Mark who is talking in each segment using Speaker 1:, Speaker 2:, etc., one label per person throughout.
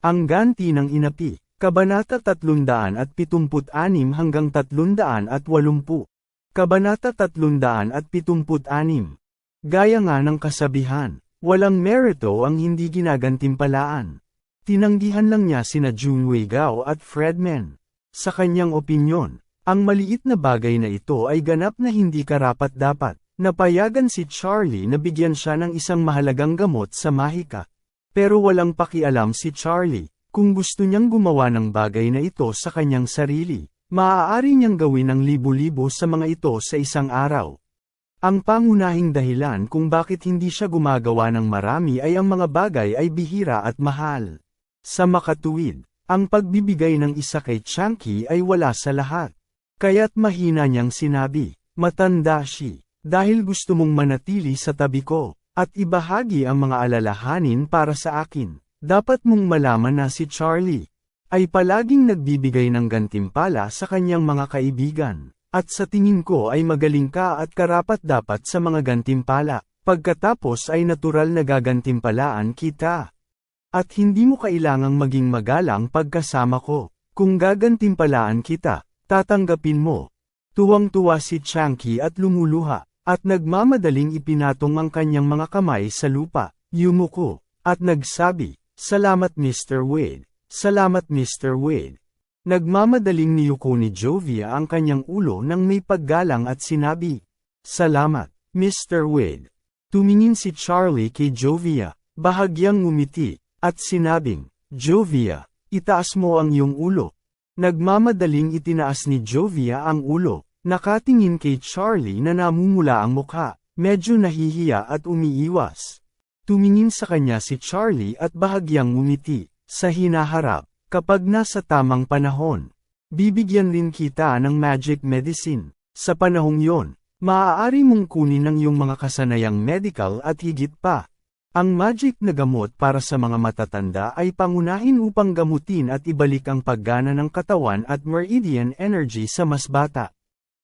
Speaker 1: Ang ganti ng inapi, Kabanata 376 hanggang 380. Kabanata 376. Gaya nga ng kasabihan, walang merito ang hindi ginagantimpalaan. Tinanggihan lang niya sina Junwei Gao at Fredman. Sa kanyang opinyon, ang maliit na bagay na ito ay ganap na hindi karapat-dapat. Napayagan si Charlie na bigyan siya ng isang mahalagang gamot sa mahika. Pero walang pakialam si Charlie, kung gusto niyang gumawa ng bagay na ito sa kanyang sarili, maaari niyang gawin ang libo-libo sa mga ito sa isang araw. Ang pangunahing dahilan kung bakit hindi siya gumagawa ng marami ay ang mga bagay ay bihira at mahal. Sa makatuwid, ang pagbibigay ng isa kay Chunky ay wala sa lahat. Kaya't mahina niyang sinabi, matanda si, dahil gusto mong manatili sa tabi ko, at ibahagi ang mga alalahanin para sa akin. Dapat mong malaman na si Charlie, ay palaging nagbibigay ng gantimpala sa kanyang mga kaibigan. At sa tingin ko ay magaling ka at karapat dapat sa mga gantimpala, pagkatapos ay natural na gagantimpalaan kita. At hindi mo kailangang maging magalang pagkasama ko. Kung gagantimpalaan kita, tatanggapin mo. Tuwang-tuwa si Chunky at lumuluha, at nagmamadaling ipinatong ang kanyang mga kamay sa lupa, yumuko, at nagsabi, Salamat Mr. Wade, salamat Mr. Wade. Nagmamadaling niyuko ni Jovia ang kanyang ulo nang may paggalang at sinabi, Salamat, Mr. Wade. Tumingin si Charlie kay Jovia, bahagyang ngumiti, at sinabing, Jovia, itaas mo ang iyong ulo. Nagmamadaling itinaas ni Jovia ang ulo, nakatingin kay Charlie na namumula ang mukha, medyo nahihiya at umiiwas. Tumingin sa kanya si Charlie at bahagyang ngumiti, sa hinaharap. Kapag nasa tamang panahon, bibigyan din kita ng magic medicine. Sa panahong yon, maaari mong kunin ang iyong mga kasanayang medical at higit pa. Ang magic na gamot para sa mga matatanda ay pangunahin upang gamutin at ibalik ang paggana ng katawan at meridian energy sa mas bata.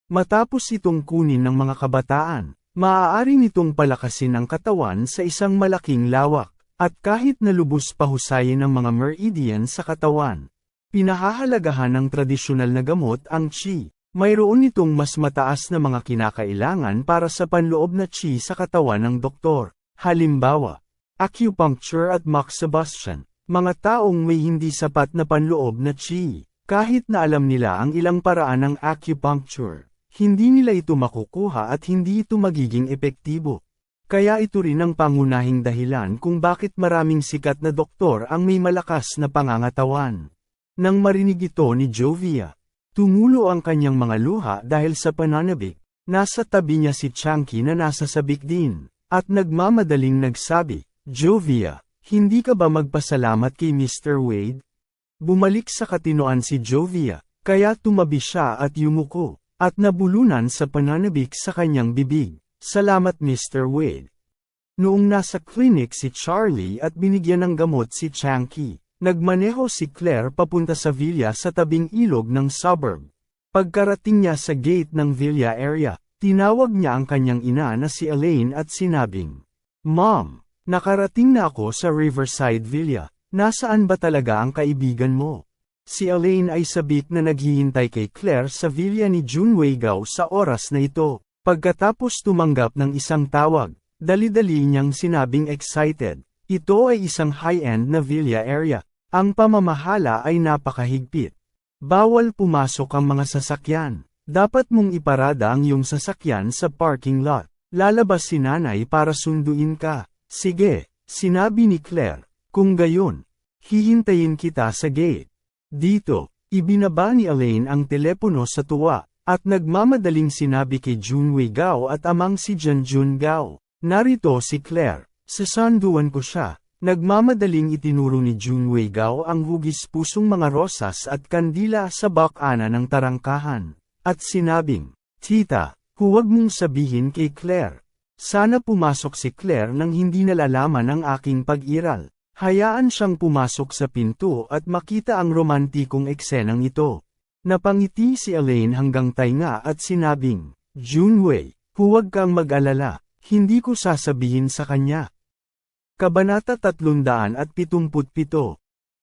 Speaker 1: Matapos itong kunin ng mga kabataan, maaari nitong palakasin ang katawan sa isang malaking lawak. At kahit na lubos pahusayin ng mga meridian sa katawan, pinahahalagahan ng tradisyonal na gamot ang chi. Mayroon nitong mas mataas na mga kinakailangan para sa panloob na chi sa katawan ng doktor. Halimbawa, acupuncture at moxibustion. Mga taong may hindi sapat na panloob na chi. Kahit na alam nila ang ilang paraan ng acupuncture, hindi nila ito makukuha at hindi ito magiging epektibo. Kaya ito rin ang pangunahing dahilan kung bakit maraming sikat na doktor ang may malakas na pangangatawan. Nang marinig ito ni Jovia, tumulo ang kanyang mga luha dahil sa pananabik, nasa tabi niya si Chunky na nasa sabik din, at nagmamadaling nagsabi, Jovia, hindi ka ba magpasalamat kay Mr. Wade? Bumalik sa katinoan si Jovia, kaya tumabi siya at yumuko, at nabulunan sa pananabik sa kanyang bibig. Salamat Mr. Wade. Noong nasa clinic si Charlie at binigyan ng gamot si Chunky, nagmaneho si Claire papunta sa villa sa tabing ilog ng suburb. Pagkarating niya sa gate ng villa area, tinawag niya ang kanyang ina na si Elaine at sinabing, Mom, nakarating na ako sa Riverside Villa, nasaan ba talaga ang kaibigan mo? Si Elaine ay sabik na naghihintay kay Claire sa villa ni Junwei Gao sa oras na ito. Pagkatapos tumanggap ng isang tawag, dali-dali niyang sinabing excited. Ito ay isang high-end na villa area. Ang pamamahala ay napakahigpit. Bawal pumasok ang mga sasakyan. Dapat mong iparada ang iyong sasakyan sa parking lot. Lalabas si nanay para sunduin ka. Sige, sinabi ni Claire. Kung gayon, hihintayin kita sa gate. Dito, ibinaba ni Elaine ang telepono sa tuwa. At nagmamadaling sinabi kay Junwei Gao at amang si Janjun Gao, narito si Claire, sasanduan ko siya, Nagmamadaling itinuro ni Junwei Gao ang hugis pusong mga rosas at kandila sa bakana ng tarangkahan. At sinabing, Tita, huwag mong sabihin kay Claire. Sana pumasok si Claire nang hindi nalalaman ang aking pag-iral. Hayaan siyang pumasok sa pinto at makita ang romantikong eksenang ito. Napangiti si Elaine hanggang tainga at sinabing, Junwei, huwag kang mag-alala, hindi ko sasabihin sa kanya. Kabanata 377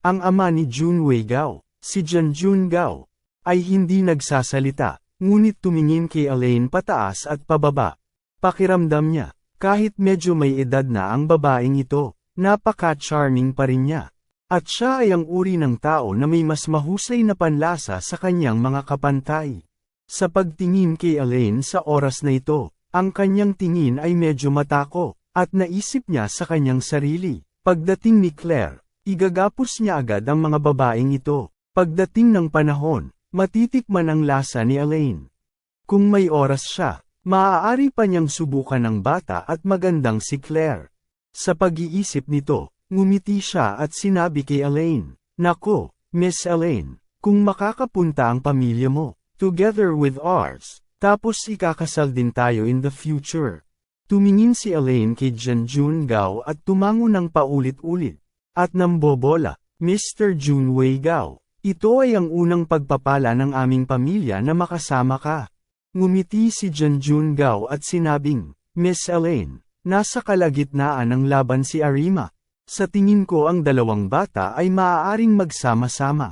Speaker 1: Ang ama ni Junwei Gao, si Janjun Gao, ay hindi nagsasalita, ngunit tumingin kay Elaine pataas at pababa. Pakiramdam niya, kahit medyo may edad na ang babaeng ito, napaka-charming pa rin niya. At siya ay ang uri ng tao na may mas mahusay na panlasa sa kanyang mga kapantay. Sa pagtingin kay Elaine sa oras na ito, ang kanyang tingin ay medyo matako, at naisip niya sa kanyang sarili. Pagdating ni Claire, igagapos niya agad ang mga babaeng ito. Pagdating ng panahon, matitikman ang lasa ni Elaine. Kung may oras siya, maaari pa niyang subukan ng bata at magandang si Claire. Sa pag-iisip nito, ngumiti siya at sinabi kay Elaine, Nako, Miss Elaine, kung makakapunta ang pamilya mo, together with ours, tapos ikakasal din tayo in the future. Tumingin si Elaine kay Janjun Gao at tumango ng paulit-ulit. At nambobola, Mr. Junwei Gao, ito ay ang unang pagpapala ng aming pamilya na makasama ka. Ngumiti si Janjun Gao at sinabing, Miss Elaine, nasa kalagitnaan ng laban si Arima. Sa tingin ko ang dalawang bata ay maaaring magsama-sama.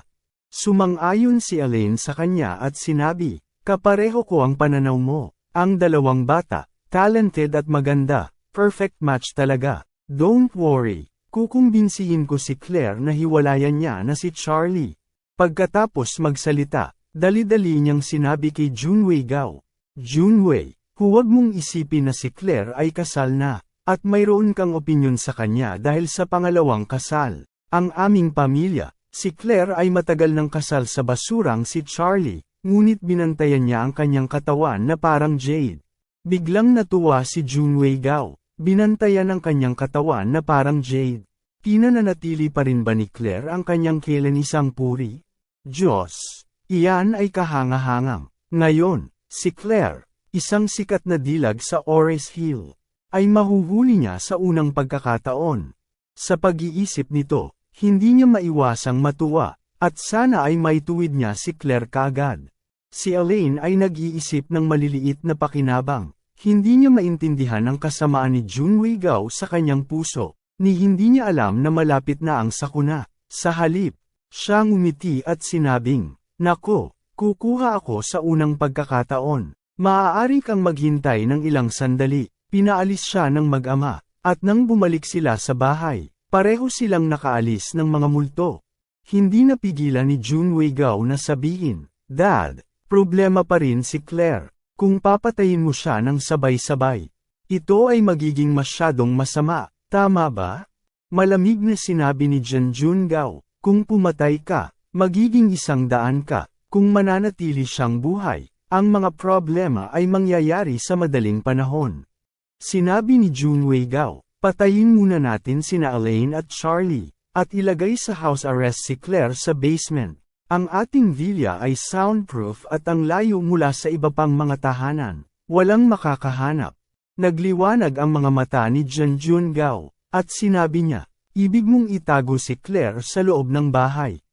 Speaker 1: Sumang-ayon si Elaine sa kanya at sinabi, kapareho ko ang pananaw mo. Ang dalawang bata, talented at maganda, perfect match talaga. Don't worry, kukumbinsihin ko si Claire na hiwalayan niya na si Charlie. Pagkatapos magsalita, dali-dali niyang sinabi kay Junwei Gao, Junwei, huwag mong isipin na si Claire ay kasal na, at mayroon kang opinyon sa kanya dahil sa pangalawang kasal. Ang aming pamilya, si Claire ay matagal ng kasal sa basurang si Charlie, ngunit binantayan niya ang kanyang katawan na parang jade. Biglang natuwa si Junwei Gao, binantayan ang kanyang katawan na parang jade. Pinananatili pa rin ba ni Claire ang kanyang isang puri? Diyos! Iyan ay kahangahangang. Ngayon, si Claire, isang sikat na dilag sa Ores Hill, ay mahuhuli niya sa unang pagkakataon. Sa pag-iisip nito, hindi niya maiwasang matuwa, at sana ay maituwid niya si Claire kagad. Si Elaine ay nag-iisip ng maliliit na pakinabang. Hindi niya maintindihan ang kasamaan ni Junwei Gao sa kanyang puso, ni hindi niya alam na malapit na ang sakuna. Sa halip, siya ngumiti at sinabing, Nako, kukuha ako sa unang pagkakataon. Maaari kang maghintay ng ilang sandali. Pinaalis siya ng mag-ama, at nang bumalik sila sa bahay, pareho silang nakaalis ng mga multo. Hindi napigilan ni Junwei Gao na sabihin, Dad, Problema pa rin si Claire, kung papatayin mo siya ng sabay-sabay. Ito ay magiging masyadong masama, tama ba? Malamig na sinabi ni Janjun Gao, kung pumatay ka, magiging isang daan ka, kung mananatili siyang buhay, ang mga problema ay mangyayari sa madaling panahon. Sinabi ni Junwei Gao, patayin muna natin sina Elaine at Charlie, at ilagay sa house arrest si Claire sa basement. Ang ating villa ay soundproof at ang layo mula sa iba pang mga tahanan. Walang makakahanap. Nagliwanag ang mga mata ni Janjun Gao, at sinabi niya, ibig mong itago si Claire sa loob ng bahay.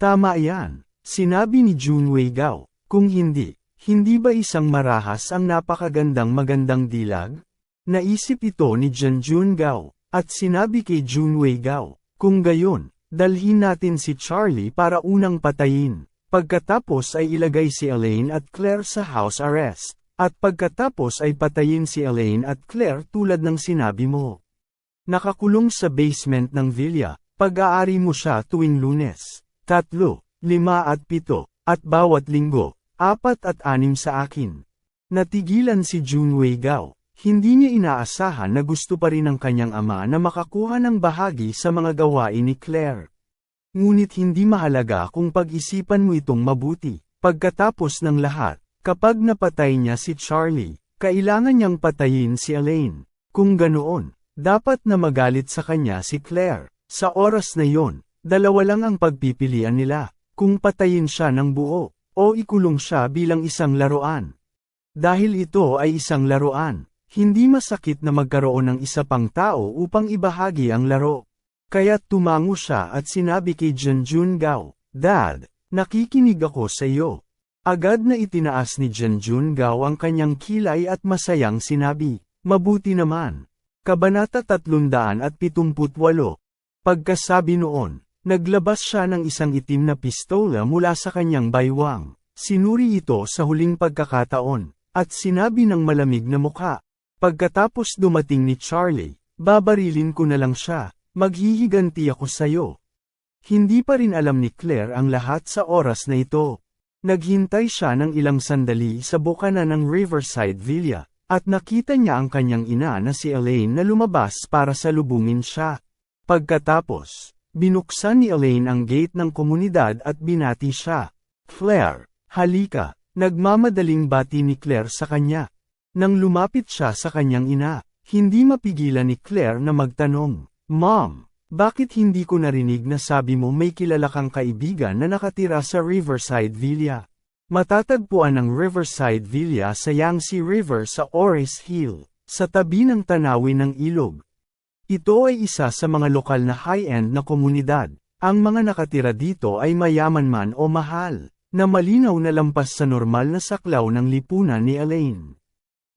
Speaker 1: Tama yan, sinabi ni Junwei Gao, kung hindi, hindi ba isang marahas ang napakagandang magandang dilag? Naisip ito ni Janjun Gao, at sinabi kay Junwei Gao, kung gayon, Dalhin natin si Charlie para unang patayin. Pagkatapos ay ilagay si Elaine at Claire sa house arrest. At pagkatapos ay patayin si Elaine at Claire tulad ng sinabi mo. Nakakulong sa basement ng villa, pag-aari mo siya tuwing lunes. Tatlo, lima at pito, at bawat linggo, apat at anim sa akin. Natigilan si Junwei Gao. Hindi niya inaasahan na gusto pa rin ng kanyang ama na makakuha ng bahagi sa mga gawain ni Claire. Ngunit hindi mahalaga kung pag-isipan mo itong mabuti. Pagkatapos ng lahat, kapag napatay niya si Charlie, kailangan niyang patayin si Elaine. Kung ganoon, Dapat na magalit sa kanya si Claire. Sa oras na yon, dalawa lang ang pagpipilian nila, kung patayin siya ng buo, o ikulong siya bilang isang laruan. Dahil ito ay isang laruan, hindi masakit na magkaroon ng isa pang tao upang ibahagi ang laro. Kaya tumango siya at sinabi kay Janjun Gao, Dad, nakikinig ako sa iyo. Agad na itinaas ni Janjun Gao ang kanyang kilay at masayang sinabi, Mabuti naman. Kabanata 378 Pagkasabi noon, naglabas siya ng isang itim na pistola mula sa kanyang baywang. Sinuri ito sa huling pagkakataon, at sinabi ng malamig na mukha. Pagkatapos dumating ni Charlie, babarilin ko na lang siya, maghihiganti ako sayo. Hindi pa rin alam ni Claire ang lahat sa oras na ito. Naghintay siya ng ilang sandali sa bukana ng Riverside Villa, at nakita niya ang kanyang ina na si Elaine na lumabas para salubungin siya. Pagkatapos, binuksan ni Elaine ang gate ng komunidad at binati siya. Claire, halika, nagmamadaling bati ni Claire sa kanya. Nang lumapit siya sa kanyang ina, hindi mapigilan ni Claire na magtanong, Mom, bakit hindi ko narinig na sabi mo may kilala kang kaibigan na nakatira sa Riverside Villa? Matatagpuan ang Riverside Villa sa Yangtze River sa Ores Hill, sa tabi ng tanawin ng ilog. Ito ay isa sa mga lokal na high-end na komunidad. Ang mga nakatira dito ay mayaman man o mahal, na malinaw na lampas sa normal na saklaw ng lipunan ni Elaine.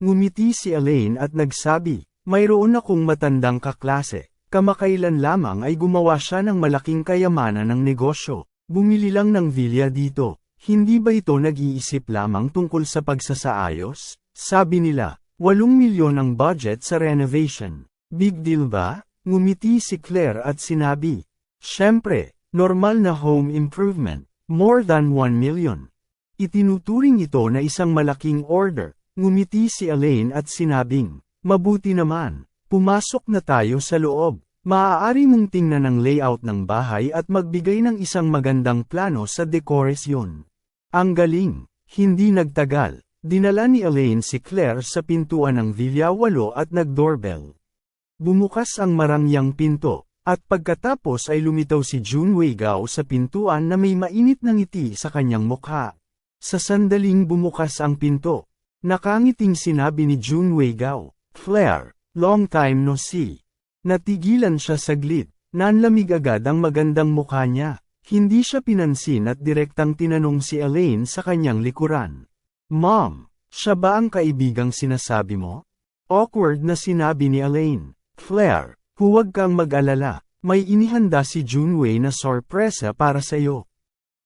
Speaker 1: Ngumiti si Elaine at nagsabi, mayroon akong matandang kaklase. Kamakailan lamang ay gumawa siya ng malaking kayamanan ng negosyo. Bumili lang ng villa dito. Hindi ba ito nag-iisip lamang tungkol sa pagsasaayos? Sabi nila, 8 milyon ang budget sa renovation. Big deal ba? Ngumiti si Claire at sinabi. Siyempre, normal na home improvement. More than 1 million. Itinuturing ito na isang malaking order. Ngumiti si Elaine at sinabing, Mabuti naman, pumasok na tayo sa loob. Maaari mong tingnan ang layout ng bahay at magbigay ng isang magandang plano sa dekorasyon. Ang galing, hindi nagtagal, dinala ni Elaine si Claire sa pintuan ng Villa 8 at nag-doorbell. Bumukas ang marangyang pinto, at pagkatapos ay lumitaw si Jun Weigao sa pintuan na may mainit na ngiti sa kanyang mukha. Sa sandaling bumukas ang pinto, nakangiting sinabi ni Jun Weigao, Claire, long time no see. Natigilan siya saglit, nanlamig agad ang magandang mukha niya. Hindi siya pinansin at direktang tinanong si Elaine sa kanyang likuran. Mom, siya ba ang kaibigang sinasabi mo? Awkward na sinabi ni Elaine. Claire, huwag kang mag-alala, may inihanda si Junwei na sorpresa para sa'yo.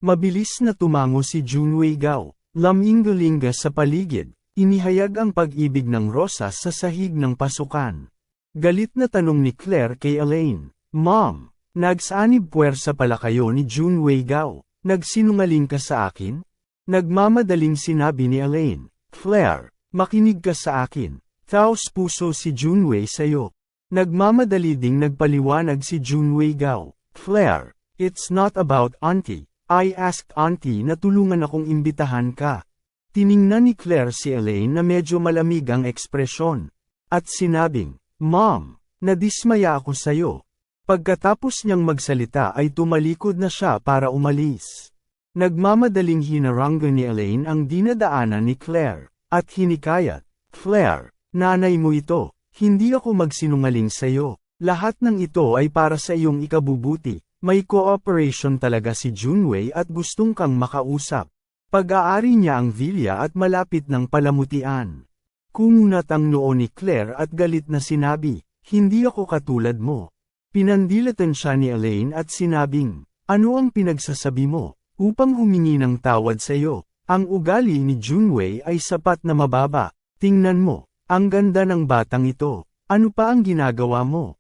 Speaker 1: Mabilis na tumango si Junwei Gao, laminggalinga sa paligid, inihayag ang pag-ibig ng rosas sa sahig ng pasukan. Galit na tanong ni Claire kay Elaine, Mom, nagsaanib puwersa pala kayo ni Junwei Gao, nagsinungaling ka sa akin? Nagmamadaling sinabi ni Elaine, Claire, makinig ka sa akin, taos puso si Junwei sa'yo. Nagmamadali ding nagpaliwanag si Junwei Gao, Claire, it's not about auntie, I asked auntie na tulungan akong imbitahan ka. Tiningnan ni Claire si Elaine na medyo malamig ang ekspresyon. At sinabing, Mom, nadismaya ako sayo. Pagkatapos niyang magsalita ay tumalikod na siya para umalis. Nagmamadaling hinaranggan ni Elaine ang dinadaanan ni Claire, at hinikayat, Claire, nanay mo ito, hindi ako magsinungaling sayo. Lahat ng ito ay para sa iyong ikabubuti. May cooperation talaga si Junwei at gustong kang makausap. Pag-aari niya ang villa at malapit ng palamutian. Kumunat ang noo ni Claire at galit na sinabi, hindi ako katulad mo. Pinandilatan siya ni Elaine at sinabing, ano ang pinagsasabi mo, upang humingi ng tawad sa iyo. Ang ugali ni Junwei ay sapat na mababa, tingnan mo, ang ganda ng batang ito, ano pa ang ginagawa mo?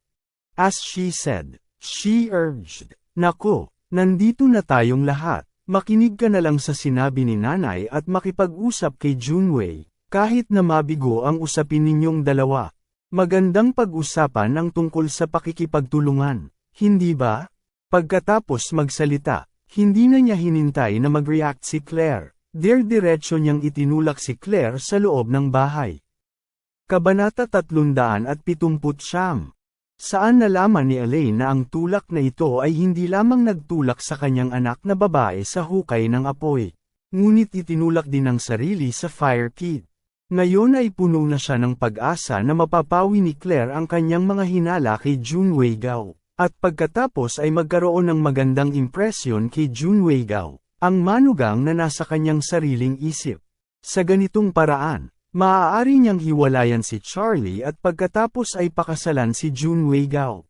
Speaker 1: As she said, she urged, Nako, nandito na tayong lahat, makinig ka na lang sa sinabi ni nanay at makipag-usap kay Junwei. Kahit na mabigo ang usapin ninyong dalawa, magandang pag-usapan ang tungkol sa pakikipagtulungan, hindi ba? Pagkatapos magsalita, hindi na niya hinintay na mag-react si Claire, der-diretso niyang itinulak si Claire sa loob ng bahay. Kabanata 370 Saan nalaman ni Elaine na ang tulak na ito ay hindi lamang nagtulak sa kanyang anak na babae sa hukay ng apoy. Ngunit itinulak din ang sarili sa Fire Kid. Ngayon ay puno na siya ng pag-asa na mapapawi ni Claire ang kanyang mga hinala kay Junwei Gao. At pagkatapos ay magkaroon ng magandang impresyon kay Junwei Gao, ang manugang na nasa kanyang sariling isip. Sa ganitong paraan, maaari niyang hiwalayan si Charlie at pagkatapos ay pakasalan si Junwei Gao.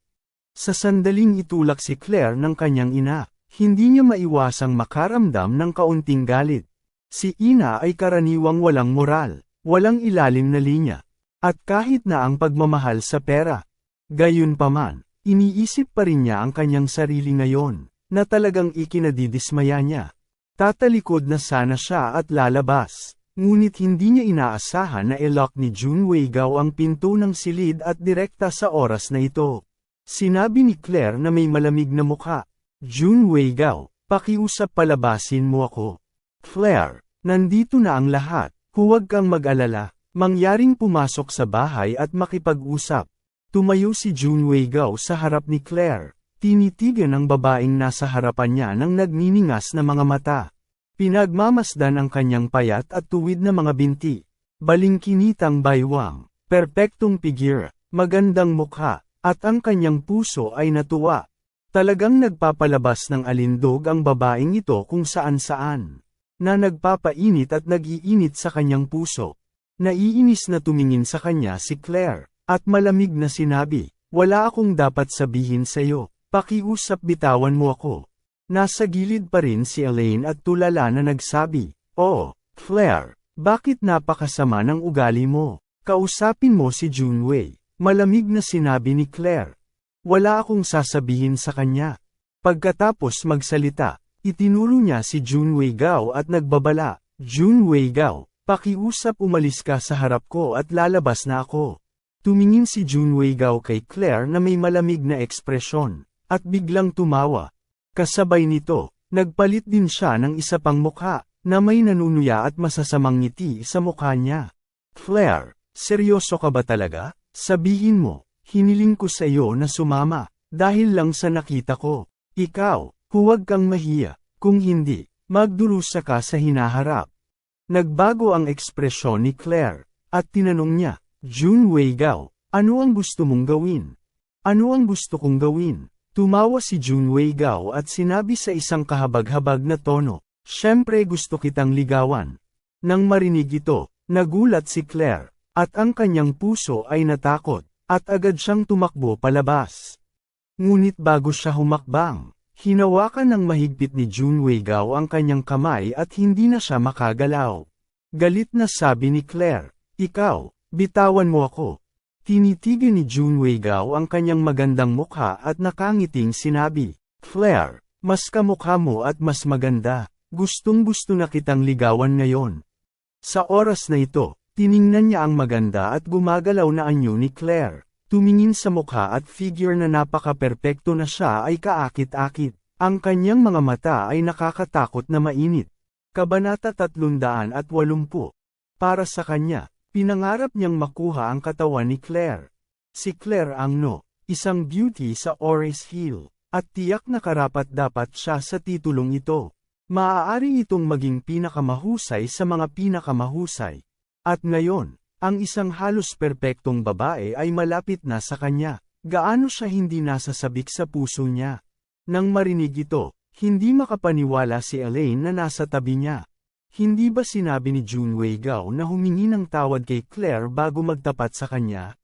Speaker 1: Sa sandaling itulak si Claire ng kanyang ina, hindi niya maiwasang makaramdam ng kaunting galit. Si ina ay karaniwang walang moral, walang ilalim na linya, at kahit na ang pagmamahal sa pera. Gayunpaman, iniisip pa rin niya ang kanyang sarili ngayon, na talagang ikinadidismaya niya. Tatalikod na sana siya at lalabas. Ngunit hindi niya inaasahan na ilock ni Junwei Gao ang pinto ng silid at direkta sa oras na ito. Sinabi ni Claire na may malamig na mukha. Junwei Gao, pakiusap palabasin mo ako. Claire, nandito na ang lahat, huwag kang mag-alala, mangyaring pumasok sa bahay at makipag-usap. Tumayo si Junwei Gao sa harap ni Claire, tinitigan ang babaeng nasa harapan niya ng nagniningas na mga mata. Pinagmamasdan ang kanyang payat at tuwid na mga binti. Balingkinitang baywang, perpektong figure, magandang mukha, at ang kanyang puso ay natuwa. Talagang nagpapalabas ng alindog ang babaeng ito kung saan-saan. Na nagpapainit at nag-iinit sa kanyang puso. Naiinis na tumingin sa kanya si Claire, at malamig na sinabi, wala akong dapat sabihin sa'yo, pakiusap bitawan mo ako. Nasa gilid pa rin si Elaine at tulala na nagsabi, Oh, Claire, bakit napakasama ng ugali mo? Kausapin mo si Junwei. Malamig na sinabi ni Claire. Wala akong sasabihin sa kanya. Pagkatapos magsalita, itinuro niya si Junwei Gao at nagbabala, Junwei Gao, pakiusap umalis ka sa harap ko at lalabas na ako. Tumingin si Junwei Gao kay Claire na may malamig na ekspresyon, at biglang tumawa. Kasabay nito, nagpalit din siya ng isa pang mukha, na may nanunuya at masasamang ngiti sa mukha niya. Claire, seryoso ka ba talaga? Sabihin mo, hiniling ko sa iyo na sumama, dahil lang sa nakita ko. Ikaw, huwag kang mahiya, kung hindi, magdurusa ka sa hinaharap. Nagbago ang ekspresyon ni Claire, at tinanong niya, Junwei Gao, ano ang gusto mong gawin? Ano ang gusto kong gawin? Tumawa si Junwei Gao at sinabi sa isang kahabag-habag na tono, Siyempre gusto kitang ligawan. Nang marinig ito, nagulat si Claire, at ang kanyang puso ay natakot, at agad siyang tumakbo palabas. Ngunit bago siya humakbang, hinawakan ng mahigpit ni Junwei Gao ang kanyang kamay at hindi na siya makagalaw. Galit na sabi ni Claire, Ikaw, bitawan mo ako. Tinitigan ni Junwei Gao ang kanyang magandang mukha at nakangiting sinabi, Claire, mas kamukha mo at mas maganda. Gustong gusto na kitang ligawan ngayon. Sa oras na ito, tiningnan niya ang maganda at gumagalaw na anyo ni Claire. Tumingin sa mukha at figure na napaka-perpekto na siya ay kaakit-akit. Ang kanyang mga mata ay nakakatakot na mainit. Kabanata 380 Para sa kanya, pinangarap niyang makuha ang katawan ni Claire. Si Claire ang no, isang beauty sa Ores Hill, at tiyak na karapat dapat siya sa titulong ito. Maaari itong maging pinakamahusay sa mga pinakamahusay. At ngayon, ang isang halos perpektong babae ay malapit na sa kanya. Gaano siya hindi nasasabik sa puso niya. Nang marinig ito, hindi makapaniwala si Elaine na nasa tabi niya. Hindi ba sinabi ni Junwei Gao na humingi ng tawad kay Claire bago magtapat sa kanya?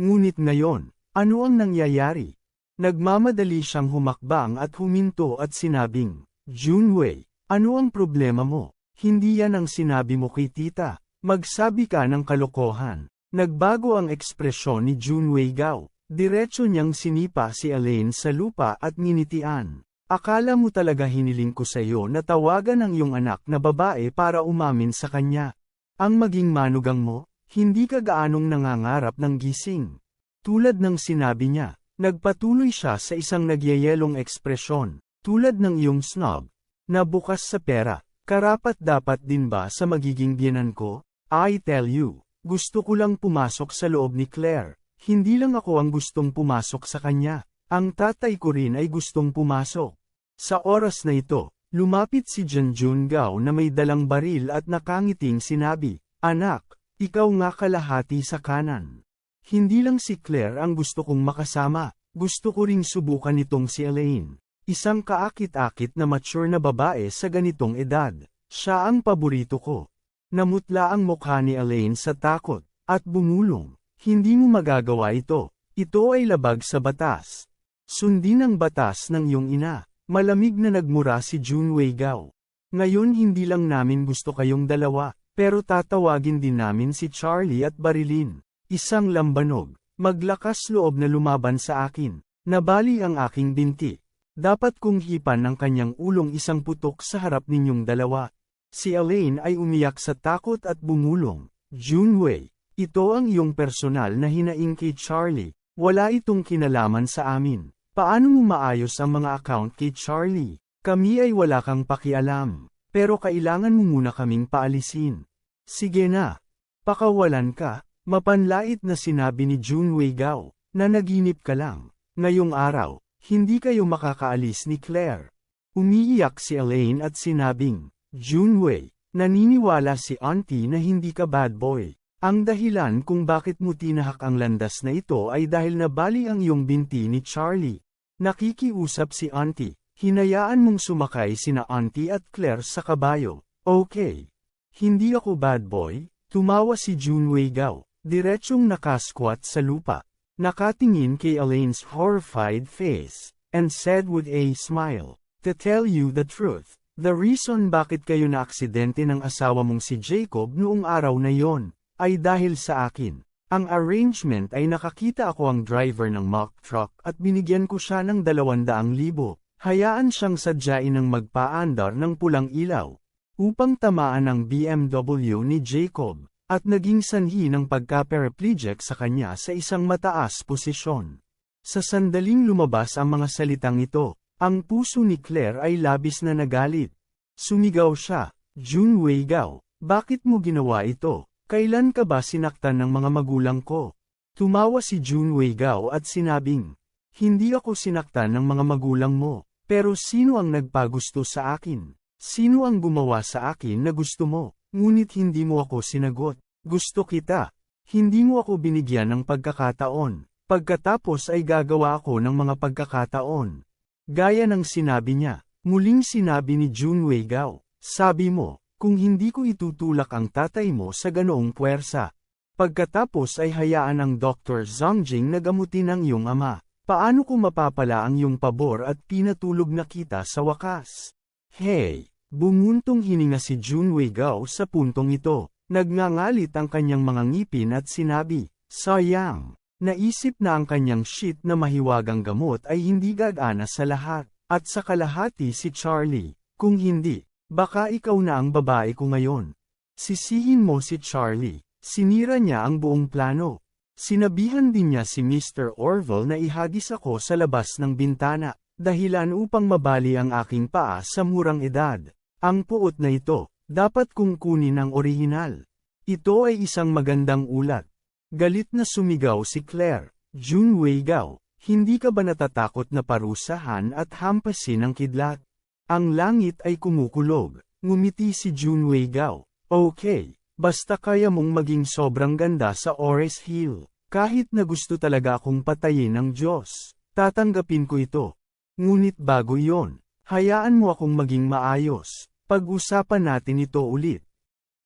Speaker 1: Ngunit ngayon, ano ang nangyayari? Nagmamadali siyang humakbang at huminto at sinabing, Junwei, ano ang problema mo? Hindi yan ang sinabi mo kay tita. Magsabi ka ng kalokohan. Nagbago ang ekspresyon ni Junwei Gao. Diretso niyang sinipa si Elaine sa lupa at nginitian. Akala mo talaga hiniling ko sa iyo na tawagan ang iyong anak na babae para umamin sa kanya. Ang maging manugang mo, hindi ka gaanong nangangarap ng gising. Tulad ng sinabi niya, nagpatuloy siya sa isang nagyayelong ekspresyon. Tulad ng iyong snob, na bukas sa pera, karapat dapat din ba sa magiging biyanan ko? I tell you, gusto ko lang pumasok sa loob ni Claire. Hindi lang ako ang gustong pumasok sa kanya. Ang tatay ko rin ay gustong pumasok. Sa oras na ito, lumapit si Janjun Gao na may dalang baril at nakangiting sinabi, Anak, ikaw nga kalahati sa kanan. Hindi lang si Claire ang gusto kong makasama, gusto ko ring subukan itong si Elaine. Isang kaakit-akit na mature na babae sa ganitong edad. Siya ang paborito ko. Namutla ang mukha ni Elaine sa takot, at bumulong. Hindi mo magagawa ito. Ito ay labag sa batas. Sundin ang batas ng iyong ina. Malamig na nagmura si Junwei Gao. Ngayon hindi lang namin gusto kayong dalawa, pero tatawagin din namin si Charlie at Barilin. Isang lambanog, maglakas loob na lumaban sa akin. Nabali ang aking binti. Dapat kong hipan ng kanyang ulong isang putok sa harap ninyong dalawa. Si Elaine ay umiyak sa takot at bumulong. Junwei, ito ang iyong personal na hinaing kay Charlie. Wala itong kinalaman sa amin. Paano mo maayos ang mga account kay Charlie? Kami ay wala kang pakialam. Pero kailangan mo muna kaming paalisin. Sige na. Pakawalan ka. Mapanlait na sinabi ni Junwei Gao, na naginip ka lang. Ngayong araw, hindi kayo makakaalis ni Claire. Umiiyak si Elaine at sinabing, Junwei, naniniwala si auntie na hindi ka bad boy. Ang dahilan kung bakit mo tinahak ang landas na ito ay dahil nabali ang iyong binti ni Charlie. Nakikiusap si auntie, hinayaan mong sumakay sina auntie at Claire sa kabayo. Okay. Hindi ako bad boy, tumawa si Junwei Gao, diretsyong nakasquat sa lupa. Nakatingin kay Elaine's horrified face, and said with a smile, To tell you the truth, the reason bakit kayo na aksidente ng asawa mong si Jacob noong araw na yon, ay dahil sa akin. Ang arrangement ay nakakita ako ang driver ng mock truck at binigyan ko siya ng 200,000. Hayaan siyang sadyain ng magpaandar ng pulang ilaw, upang tamaan ang BMW ni Jacob at naging sanhi ng pagka-paraplegic sa kanya sa isang mataas posisyon. Sa sandaling lumabas ang mga salitang ito, ang puso ni Claire ay labis na nagalit. Sumigaw siya, Junwei Gao, bakit mo ginawa ito? Kailan ka ba sinaktan ng mga magulang ko? Tumawa si Junwei Gao at sinabing, Hindi ako sinaktan ng mga magulang mo, pero sino ang nagpagusto sa akin? Sino ang gumawa sa akin na gusto mo? Ngunit hindi mo ako sinagot. Gusto kita. Hindi mo ako binigyan ng pagkakataon. Pagkatapos ay gagawa ako ng mga pagkakataon. Gaya ng sinabi niya, muling sinabi ni Junwei Gao, sabi mo, kung hindi ko itutulak ang tatay mo sa ganoong puwersa. Pagkatapos ay hayaan ang Dr. Zongjing na gamutin ang iyong ama. Paano ko mapapala ang iyong pabor at pinatulog na kita sa wakas? Hey! Bumuntong hininga si Junwei Gao sa puntong ito. Nagngangalit ang kanyang mga ngipin at sinabi, Sayang! Naisip na ang kanyang shit na mahiwagang gamot ay hindi gagana sa lahat, at sa kalahati si Charlie. Kung hindi, baka ikaw na ang babae ko ngayon. Sisihin mo si Charlie. Sinira niya ang buong plano. Sinabihan din niya si Mr. Orville na ihagis ako sa labas ng bintana, dahilan upang mabali ang aking paa sa murang edad. Ang puot na ito, dapat kong kunin ang orihinal. Ito ay isang magandang ulat. Galit na sumigaw si Claire, Junwei Gao, hindi ka ba natatakot na parusahan at hampasin ang kidlat? Ang langit ay kumukulog, ngumiti si Junwei Gao. Okay, basta kaya mong maging sobrang ganda sa Ores Hill. Kahit na gusto talaga akong patayin ng Diyos, tatanggapin ko ito. Ngunit bago yon, hayaan mo akong maging maayos. Pag-usapan natin ito ulit.